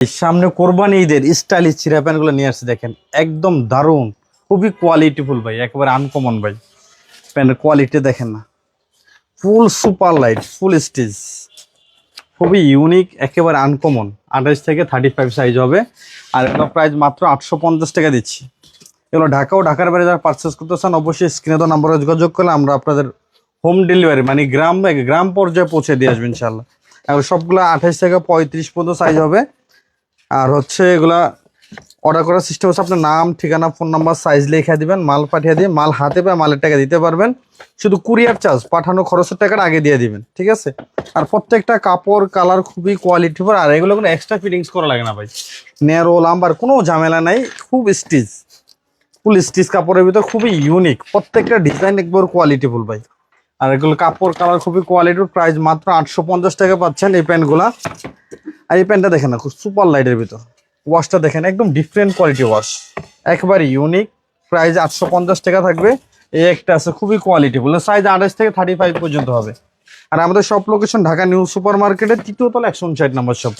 সামনে কোরবানি ঈদের স্টাইলিশ চিরা প্যান্টগুলো নিয়ে আসছে দেখেন, একদম দারুণ, খুবই কোয়ালিটিফুল ভাই, একেবারে আনকমন ভাই। প্যান্টের কোয়ালিটি দেখেন না full super light full stitch খুবই ইউনিক একেবারে আনকমন আঠাশ থেকে থার্টি ফাইভ সাইজ হবে। আর এগুলো প্রাইস মাত্র আটশো পঞ্চাশ টাকা দিচ্ছি। এগুলো ঢাকা ও ঢাকার বাইরে যারা পারচেস করতে চান, অবশ্যই স্ক্রিনে তো নাম্বারে যোগাযোগ করলে আমরা আপনাদের হোম ডেলিভারি মানে গ্রাম গ্রাম পর্যায়ে পৌঁছে দিয়ে আসব ইনশাল্লাহ এখন সবগুলো আঠাশ থেকে পঁয়ত্রিশ পর্যন্ত সাইজ হবে। আর হচ্ছে এগুলা অর্ডার করার সিস্টেম হচ্ছে আপনার নাম, ঠিকানা ফোন নাম্বার সাইজ লিখে দিবেন, মাল পাঠিয়ে দিয়ে, মাল হাতে পেয়ে মালের টাকা দিতে পারবেন। শুধু কুরিয়ার চার্জ পাঠানো খরচের টাকাটা আগে দিয়ে দিবেন, ঠিক আছে? আর প্রত্যেকটা কাপড় কালার খুবই কোয়ালিটি কোয়ালিটিফুল আর এগুলো কোনো এক্সট্রা ফিটিংস করা লাগে না ভাই। ন্যারো লাম্বার কোনো ঝামেলা নাই, খুব স্টিচ ফুল স্টিচ কাপড়ের ভিতর খুবই ইউনিক প্রত্যেকটা ডিজাইন একবার কোয়ালিটিফুল ভাই। আর এগুলো কাপড় কালার খুবই কোয়ালিটির প্রাইস মাত্র আটশো পঞ্চাশ টাকা পাচ্ছেন এই প্যান্টগুলা। আর এই প্যান্টটা দেখেন না, খুব সুপার লাইটের ভিতর। ওয়াশটা দেখেন, একদম ডিফারেন্ট কোয়ালিটি ওয়াশ একবারে ইউনিক প্রাইস আটশো পঞ্চাশ টাকা থাকবে। এই একটা আছে, খুবই কোয়ালিটি বলে সাইজ আঠাশ থেকে থার্টি ফাইভ পর্যন্ত হবে। আর আমাদের সব লোকেশন ঢাকা নিউ সুপার মার্কেটের তৃতীয় তলা একশো উনষাট নম্বর সব